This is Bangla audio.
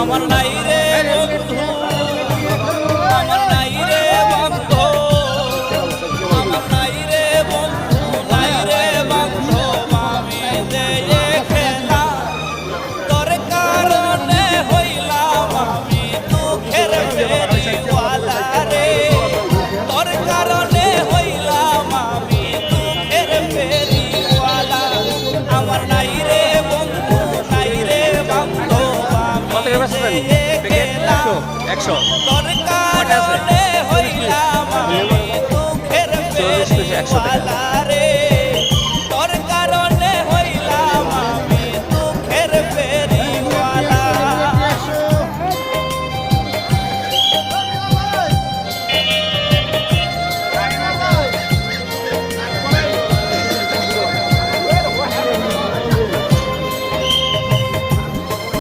আমার নাই রে। একশো। একশো টাকা।